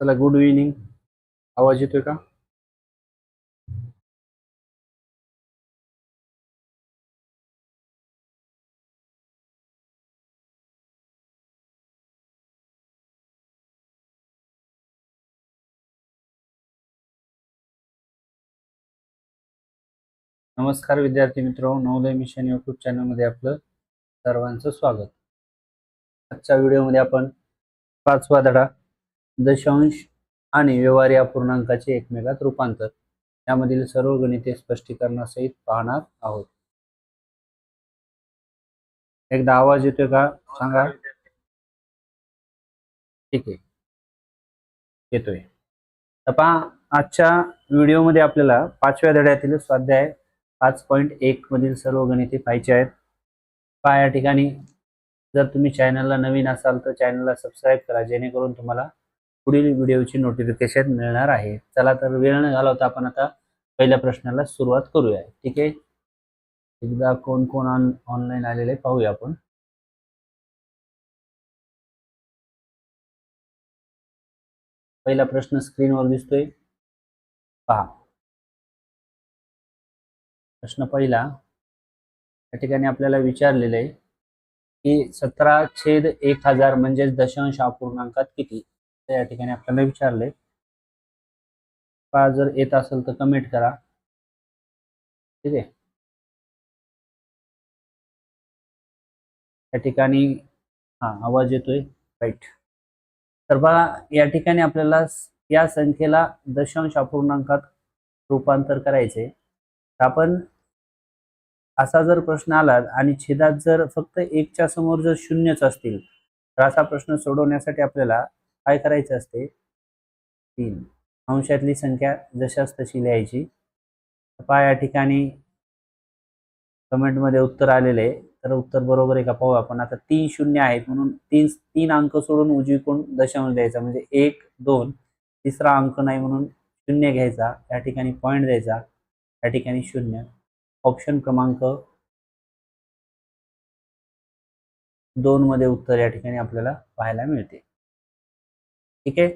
चला good evening आवाज येतोय का? नमस्कार विद्यार्थी मित्र नवोदय मिशन यूट्यूब चॅनलमध्ये आपलं सर्वांचं स्वागत. आजच्या व्हिडिओमध्ये आपण पाचवा धडा दशांश आणि व्यवहार या पूर्णांकाचे एकमेकात रूपांतर. यामधील सर्व गणिते स्पष्टीकरणासहित पाहणार आहोत. एकदा आवाज येतोय का? सांगा. ठीक आहे. येतोय. तर पहा आजच्या व्हिडिओमध्ये आपल्याला पाचव्या धड्यातील स्वाध्याय पाच पॉईंट एक मधील सर्व गणिते पाहायचे आहेत. पहा या ठिकाणी जर तुम्ही चॅनलला नवीन असाल तर चॅनलला सबस्क्राईब करा जेणेकरून तुम्हाला पुढील व्हिडिओची नोटिफिकेशन मिळणार आहे. चला तर वेळ न घालवता आपण आता पहिल्या प्रश्नाला सुरुवात करूया. ठीक आहे? एकदा कोण कोण ऑन ऑनलाईन आलेले पाहूया आपण. पहिला प्रश्न स्क्रीनवर दिसतोय. पहा. प्रश्न पहिला या ठिकाणी आपल्याला विचारलेलं आहे की सतरा छेद एक हजार म्हणजेच दशांश अपूर्णांकात किती? या ठिकाणी आपल्याला विचारले पा जर येत असेल तर कमेंट करा. ठीक आहे? या ठिकाणी हा आवाज येतोय. राईट तर बघा या ठिकाणी आपल्याला या संख्येला दशांश अपूर्णांकात रूपांतर करायचे आपण असा जर प्रश्न आला आणि छेदात जर फक्त एकच्या समोर जर शून्यच असतील तर असा प्रश्न सोडवण्यासाठी आपल्याला काय करायचे असते? तीन. अंशातली संख्या जशाच तशी लिहायची. पहा या ठिकाणी कमेंटमध्ये उत्तर आलेले आहे. तर उत्तर बरोबर आहे का पाहू आपण. आता तीन शून्य आहेत म्हणून तीन तीन अंक सोडून उजवीकडून दशांश द्यायचा. म्हणजे एक दोन तिसरा अंक नाही म्हणून शून्य घ्यायचा. या ठिकाणी पॉईंट द्यायचा. या ठिकाणी शून्य. ऑप्शन क्रमांक दोन मध्ये उत्तर या ठिकाणी आपल्याला पाहायला मिळते. ठीक आहे?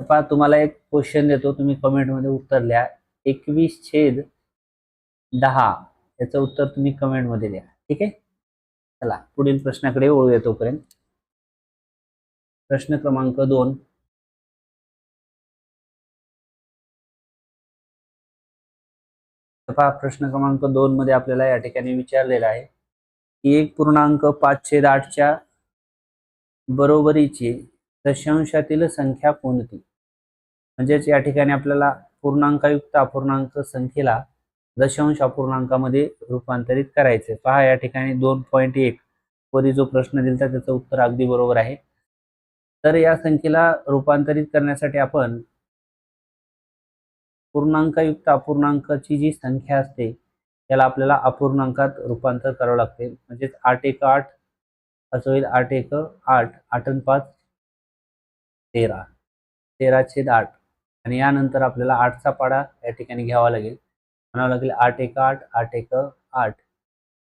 तर पहा तुम्हाला एक क्वेश्चन देतो. तुम्ही कमेंटमध्ये उत्तर लिहा. एकवीस छेद दहा याचं उत्तर तुम्ही कमेंटमध्ये लिहा. ठीक आहे? चला पुढील प्रश्नाकडे वळूया तोपर्यंत. प्रश्न क्रमांक दोन. पहा प्रश्न क्रमांक दोन मध्ये आपल्याला या ठिकाणी विचारलेला आहे की एक पूर्णांक पाचशे आठच्या बरोबरीची दशांशातील संख्या कोणती? म्हणजेच या ठिकाणी आपल्याला पूर्णांकयुक्त अपूर्णांक संख्येला दशांश अपूर्णांकामध्ये रूपांतरित करायचे. पहा या ठिकाणी दोन पॉईंट एक. वरी जो प्रश्न दिला त्याचं उत्तर अगदी बरोबर आहे. तर या संख्येला रूपांतरित करण्यासाठी आपण पूर्णांकयुक्त अपूर्णांकाची जी संख्या असते त्याला आपल्याला अपूर्णांकात रूपांतर करावं लागते. म्हणजेच आठ एक आठ असं होईल आठ एक आठ आठ आणि पाच. तेरा. तेरा छेद आठ. आणि यानंतर आपल्याला आठचा पाडा या ठिकाणी घ्यावा लागेल. म्हणावं लागेल आठ एक आठ आठ एक आठ.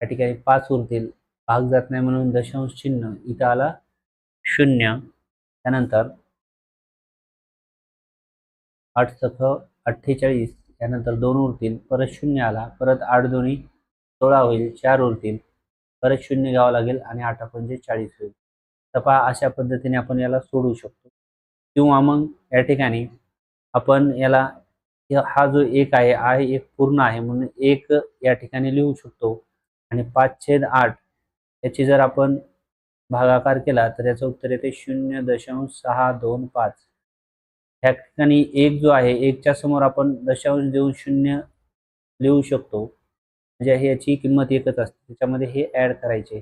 या ठिकाणी पाच उरतील. भाग जात नाही म्हणून दशांश चिन्ह इथं आला शून्य. त्यानंतर आठ सख अठ्ठेचाळीस. त्यानंतर दोन उरतील. परत शून्य आला. परत आठ दोन्ही सोळा होईल. चार उरतील. परत शून्य घ्यावं लागेल आणि आठ पंचे चाळीस होईल. तर अशा पद्धतीने आपण याला सोडवू शकतो. किंवा मग या ठिकाणी आपण याला हा जो एक आहे आय एक पूर्ण आहे म्हणून एक या ठिकाणी लिहू शकतो. आणि पाच छेद आठ याची जर आपण भागाकार केला तर याचं उत्तर येते शून्य दशांश सहा दोन पाच. ह्या ठिकाणी एक जो आहे एकच्या समोर आपण दशांश देऊन शून्य लिहू शकतो. म्हणजे ह्याची किंमत एकच असते. त्याच्यामध्ये हे ऍड करायचे.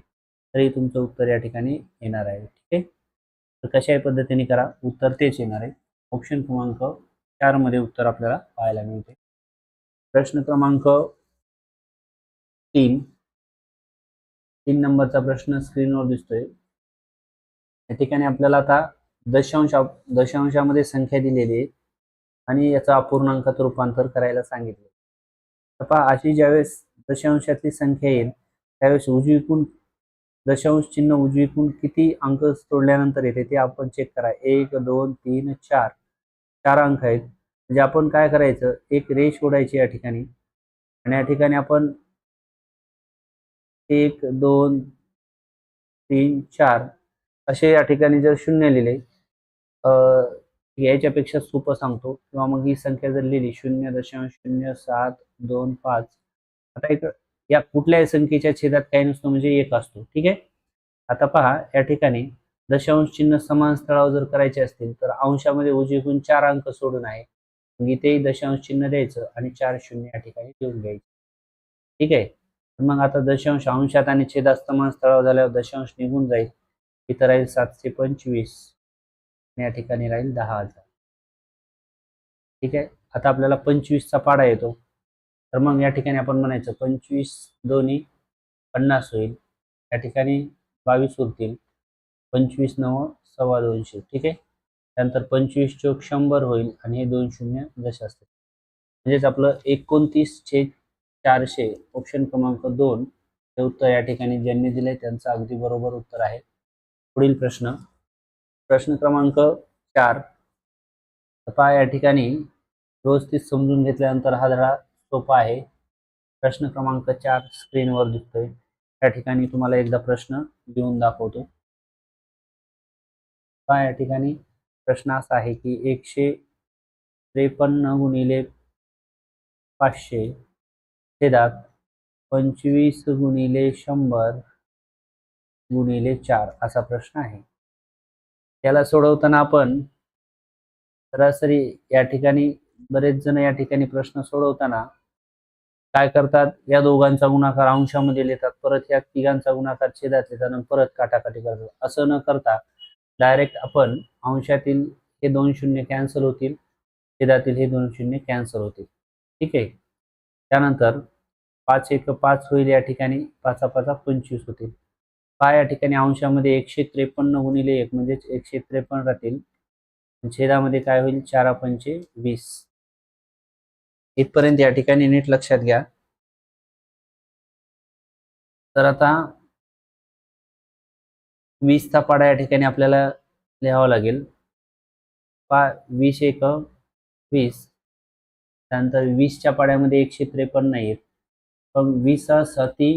तरी तुमचं उत्तर या ठिकाणी येणार आहे. ठीक आहे? तर कशाही पद्धतीने करा. उत्तर तेच येणार आहे. ऑप्शन क्रमांक चारमध्ये उत्तर आपल्याला पाहायला मिळते. प्रश्न क्रमांक तीन. तीन नंबरचा प्रश्न स्क्रीनवर दिसतोय. या ठिकाणी आपल्याला आता दशांश दशांशामध्ये संख्या दिलेली आहे. आणि याचा अपूर्णांकात रूपांतर करायला सांगितले. तर पहा अशी ज्यावेळेस दशांशातली संख्या येईल त्यावेळेस उजवीकून दशांश चिन्ह उजवीकून किती अंक तोडल्यानंतर येते ते आपण चेक करा. एक दोन तीन चार. चार अंक आहेत. म्हणजे आपण काय करायचं? एक रेष ओढायची या ठिकाणी. आणि या ठिकाणी आपण एक दोन तीन चार असे या ठिकाणी जर शून्य लिहिले अं, याच्यापेक्षा सोपं सांगतो. किंवा मग ही संख्या जर लिहिली शून्य दशांश शून्य सात दोन पाच. आता एक या कुठल्याही संख्येच्या छेदात काही नसतो म्हणजे एक असतो. ठीक आहे? आता पहा या ठिकाणी दशांश चिन्ह समान स्थळावर जर करायचे असतील तर अंशामध्ये उजवीकून चार अंक सोडून आहे. मग इथेही दशांश चिन्ह द्यायचं आणि चार शून्य या ठिकाणी देऊन घ्यायचे. ठीक आहे? मग आता दशांश अंशात आणि छेदात समान स्थळावर झाल्यावर दशांश निघून जाईल. इथं राहील सातशे पंचवीस. आणि या ठिकाणी राहील दहा हजार. ठीक आहे? आता आपल्याला पंचवीसचा पाडा येतो. तर मग या ठिकाणी आपण म्हणायचं पंचवीस दोन्ही पन्नास होईल. या ठिकाणी बावीस उरतील. पंचवीस नव सव्वा दोनशे. ठीक आहे? त्यानंतर पंचवीस चौक शंभर होईल आणि हे दोन शून्य जसे असते म्हणजेच आपलं एकोणतीस छे चारशे ऑप्शन क्रमांक दोन हे उत्तर या ठिकाणी ज्यांनी दिले त्यांचं अगदी बरोबर उत्तर आहे. पुढील प्रश्न. प्रश्न क्रमांक चार. तर पहा या ठिकाणी व्यवस्थित समजून घेतल्यानंतर हा धडा सोपा आहे. प्रश्न क्रमांक चार स्क्रीनवर दिसतोय. या ठिकाणी तुम्हाला एकदा प्रश्न लिहून दाखवतो. पहा या ठिकाणी प्रश्न असा आहे की एकशे त्रेपन्न गुणिले पाचशे छेदात पंचवीस गुणिले शंभर गुणिले चार असा प्रश्न आहे. त्याला सोडवताना आपण सरासरी या ठिकाणी बरेच जण या ठिकाणी प्रश्न सोडवताना काय करतात? या दोघांचा गुणाकार अंशामध्ये लिहितात परत या तिघांचा गुणाकार छेदात लिहितात आणि परत काटाकाटी करतात. असं न करता डायरेक्ट आपण अंशातील हे दोन शून्य कॅन्सल होतील छेदातील हे दोन शून्य कॅन्सल होतील. ठीक आहे? त्यानंतर पाच एक पाच होईल या ठिकाणी पाचा पाचा पंचवीस होतील. पहा या ठिकाणी अंशामध्ये एकशे त्रेपन्न गुणिले एक म्हणजेच एकशे त्रेपन्न राहतील. छेदामध्ये काय होईल? चारा पंचे वीस. इथपर्यंत या ठिकाणी नीट लक्षात घ्या. तर आता वीसचा पाडा या ठिकाणी आपल्याला लिहावा लागेल. पा वीस एक वीस. त्यानंतर वीसच्या पाड्यामध्ये एकशे त्रेपन्न आहेत. पण वीस सती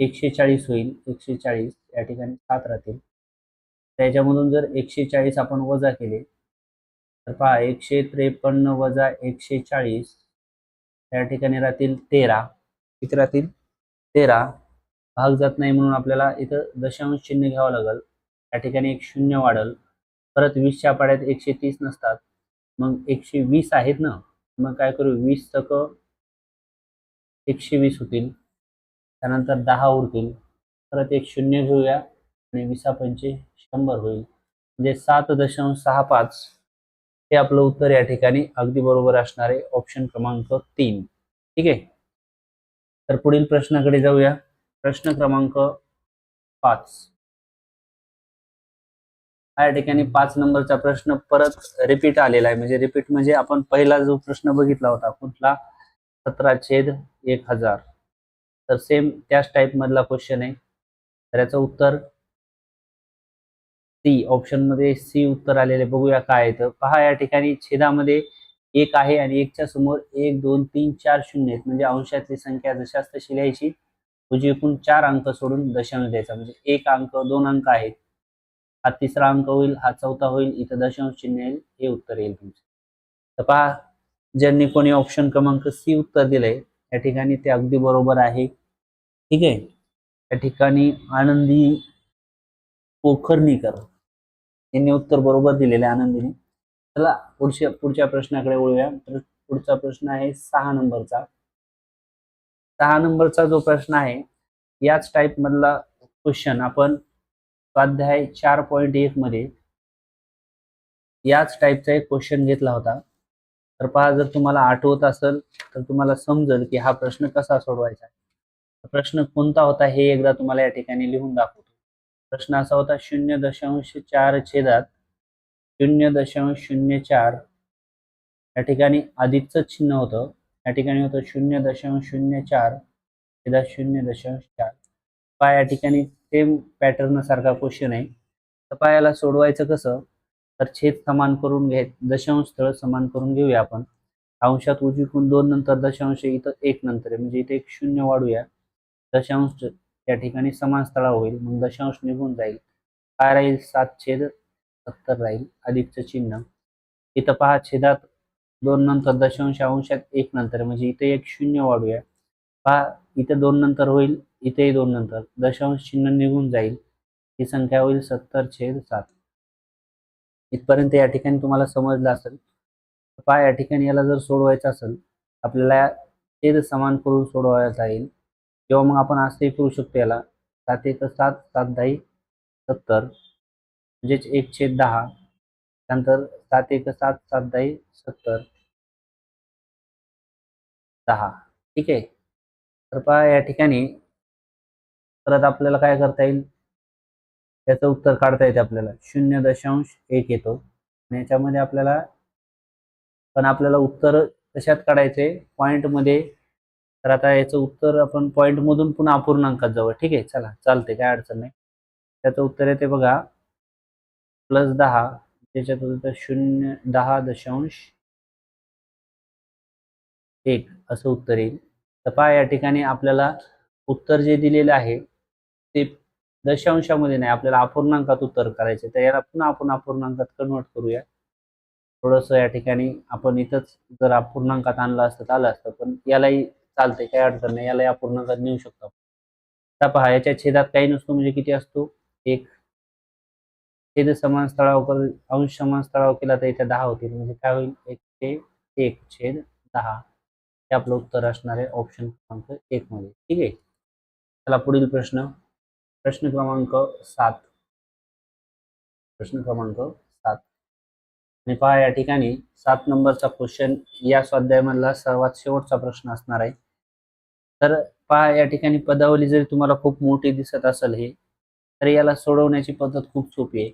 एकशे चाळीस होईल. एकशे चाळीस या ठिकाणी सात राहतील. त्याच्यामधून जर एकशे चाळीस आपण वजा केले तर पहा एकशे त्रेपन्न वजा एकशे चाळीस या ठिकाणी राहतील तेरा. किती राहतील तेरा. भाग जात नाही म्हणून आपल्याला इथं दशांश चिन्ह घ्यावं लागेल. या ठिकाणी एक शून्य वाढल. परत वीसच्या पाड्यात एकशे तीस नसतात. मग एकशे वीस आहेत ना? मग काय करू? वीस तक एकशे वीस होतील. त्यानंतर दहा उरतील. परत एक शून्य घेऊया आणि विसा पंचे शंभर होईल. म्हणजे सात दशांश सहा पाच. हे आपलं उत्तर या ठिकाणी. अगदी बरोबर असणार आहे. ऑप्शन क्रमांक तीन. ठीक आहे? तर पुढील प्रश्नाकडे जाऊया. प्रश्न क्रमांक पाच. या ठिकाणी पाच नंबरचा प्रश्न परत रिपीट आलेला आहे. म्हणजे रिपीट म्हणजे आपण पहिला जो प्रश्न बघितला होता कुठला? सतरा छेद एक हजार. तर सेम त्याच टाईप मधला क्वेश्चन आहे. तर याचं उत्तर सी ऑप्शनमध्ये सी उत्तर आलेले बघूया काय येतं पहा या ठिकाणी छेदामध्ये एक आहे आणि एकच्या समोर एक दोन तीन चार शून्य आहेत. म्हणजे अंशातली संख्या जशाच तशी लिहायची. म्हणजे एकूण चार अंक सोडून दशांश द्यायचा. म्हणजे एक अंक दोन अंक आहेत. हा तिसरा अंक होईल हा चौथा होईल इथं दशांश चिन्ह येईल हे उत्तर येईल तुमचं. तर पहा ज्यांनी कोणी ऑप्शन क्रमांक सी उत्तर दिलंय या ठिकाणी ते अगदी बरोबर आहे. ठीक आहे? या ठिकाणी आनंदी पोखरणीकर. यांनी उत्तर बरोबर दिलेले आनंदीने. चला पुढच्या पुढच्या प्रश्नाकडे वळूया. तर पुढचा प्रश्न आहे सहा नंबरचा. सहा नंबरचा जो प्रश्न आहे याच टाईप मधला क्वेश्चन आपण स्वाध्याय चार पॉईंट एक मध्ये याच टाईपचा एक क्वेश्चन घेतला होता. तर पहा जर तुम्हाला आठवत असेल तर तुम्हाला समजेल की हा प्रश्न कसा सोडवायचा प्रश्न कोणता होता हे एकदा तुम्हाला या ठिकाणी लिहून दाखवतो. प्रश्न असा होता शून्य दशांश चार छेदात शून्य दशांश शून्य चार या ठिकाणी अधिकच चिन्ह होतं. या ठिकाणी होतं शून्य दशांश शून्य चार छेदात शून्य दशांश चार. पा या ठिकाणी सेम पॅटर्न सारखा क्वेश्चन आहे. तर पायाला सोडवायचं कसं? तर छेद समान करून घे दशांश स्थळ समान करून घेऊया आपण. अंशात उजवीकून दोन नंतर दशांश इथं एक नंतर आहे. म्हणजे इथे एक शून्य वाढूया. दशांश या ठिकाणी समान स्थळा होईल. मग दशांश निघून जाईल. काय राहील? सात छेद सत्तर राहील. अधिकचं चिन्ह. इथं पहा छेदात दोन नंतर दशांश अंशात एक नंतर. म्हणजे इथे एक शून्य वाढूया. पहा इथे दोन नंतर होईल इथेही दोन नंतर. दशांश चिन्ह निघून जाईल. ही संख्या होईल सत्तर छेद सात. इथपर्यंत या ठिकाणी तुम्हाला समजलं असेल. पहा या ठिकाणी याला जर सोडवायचं असेल आपल्याला छेद समान करून सोडवायला जाईल किंवा मग आपण असंही करू शकतो याला. सात एक सात सात दहा सत्तर. म्हणजेच एक छेद दहा. त्यानंतर सात एक सात सात दहा सत्तर. दहा. ठीक आहे? तर पहा या ठिकाणी परत आपल्याला काय करता येईल? याचं उत्तर काढता येते आपल्याला. शून्य दशांश एक येतो. आणि याच्यामध्ये आपल्याला पण आपल्याला उत्तर कशात काढायचे? पॉईंटमध्ये तर आता याचं उत्तर आपण पॉईंटमधून पुन्हा अपूर्णांकात जाऊ ठीक आहे? चला चालते काय अडचण नाही. त्याचं उत्तर येते बघा. प्लस दहा त्याच्यात होतं शून्य दहा दशांश एक असं उत्तर येईल. तर पहा या ठिकाणी आपल्याला उत्तर जे दिलेलं आहे ते दशांशामध्ये नाही आपल्याला अपूर्णांकात उत्तर करायचे तर याला पुन्हा आपण अपूर्णांकात कन्वर्ट करूया. थोडंसं या ठिकाणी आपण इथंच जर अपूर्णांकात आणलं असतं तर आलं असतं. पण यालाही चालतंय काही अडचण नाही. याला या पूर्णांकात नेऊ शकतो. आता पहा याच्या छेदात काही नसतो म्हणजे किती असतो? एक छेद समान स्थळावर अंश समान स्थळावर केला तर इथे दहा होतील. म्हणजे काय होईल? एक ते एक छेद दहा. हे आपलं उत्तर असणार आहे ऑप्शन क्रमांक एक मध्ये. ठीक आहे? चला पुढील प्रश्न. प्रश्न क्रमांक सात. प्रश्न क्रमांक सात. आणि पहा या ठिकाणी सात नंबरचा क्वेश्चन या स्वाध्यायामधला सर्वात शेवटचा प्रश्न असणार आहे. तर पहा या ठिकाणी पदावली जरी तुम्हाला खूप मोठी दिसत असेल हे तर याला सोडवण्याची पद्धत खूप सोपी आहे.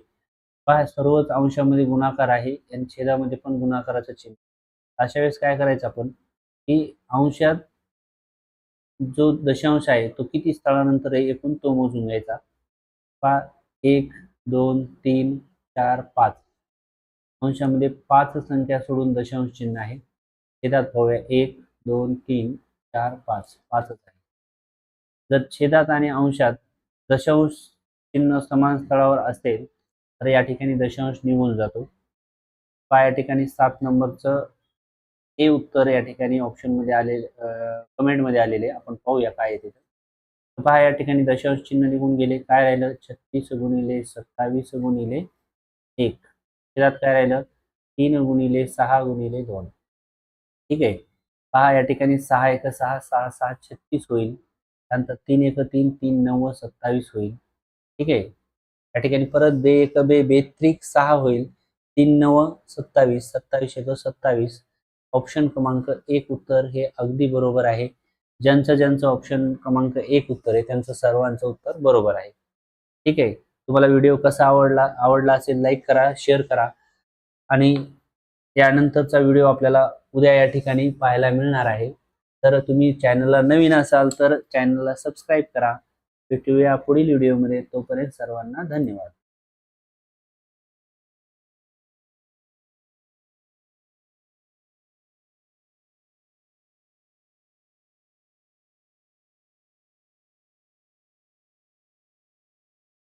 पहा सर्वच अंशामध्ये गुणाकार आहे आणि छेदामध्ये पण गुणाकाराचं चिन्ह अशा वेळेस काय करायचं आपण की अंशात जो दशांश आहे तो किती स्थळानंतर आहे एकूण तो मोजून घ्यायचा. पहा एक दोन तीन चार पाच. अंशामध्ये पाच संख्या सोडून दशांश चिन्ह आहे. छेदात पाहूया एक दोन तीन चार पाच पाचच आहे जर छेदात आणि अंशात दशांश चिन्ह समान स्थळावर असेल तर या ठिकाणी दशांश निघून जातो. पहा या ठिकाणी सात नंबरचं हे उत्तर या ठिकाणी ऑप्शनमध्ये आले कमेंटमध्ये आलेले. आपण पाहूया काय येते पहा या ठिकाणी दशांश चिन्ह निघून गेले. काय राहिलं? छत्तीस गुणिले सत्तावीस गुणिले एक. छेदात काय राहिलं? तीन गुणिले सहा गुणिले दोन. ठीक आहे? पहा या ठिकाणी सहा एक सहा सहा सहा छत्तीस होईल. त्यानंतर तीन एक तीन तीन नऊ सत्तावीस होईल. ठीक आहे? या ठिकाणी परत बे एक बे बेत्रिक सहा होईल. तीन नव सत्तावीस सत्तावीस एक सत्तावीस. ऑप्शन क्रमांक एक उत्तर हे अगदी बरोबर आहे. ज्यांचं ज्यांचं ऑप्शन क्रमांक एक उत्तर आहे त्यांचं सर्वांचं उत्तर बरोबर आहे. ठीक आहे? तुम्हाला व्हिडिओ कसा आवडला आवडला असेल लाईक करा शेअर करा. आणि यानंतरचा व्हिडिओ आपल्याला उद्या या ठिकाणी पाहायला मिळणार आहे. तर तुम्ही चॅनलला नवीन असाल तर चॅनलला सबस्क्राईब करा. भेटूया पुढील व्हिडिओमध्ये. तोपर्यंत सर्वांना धन्यवाद.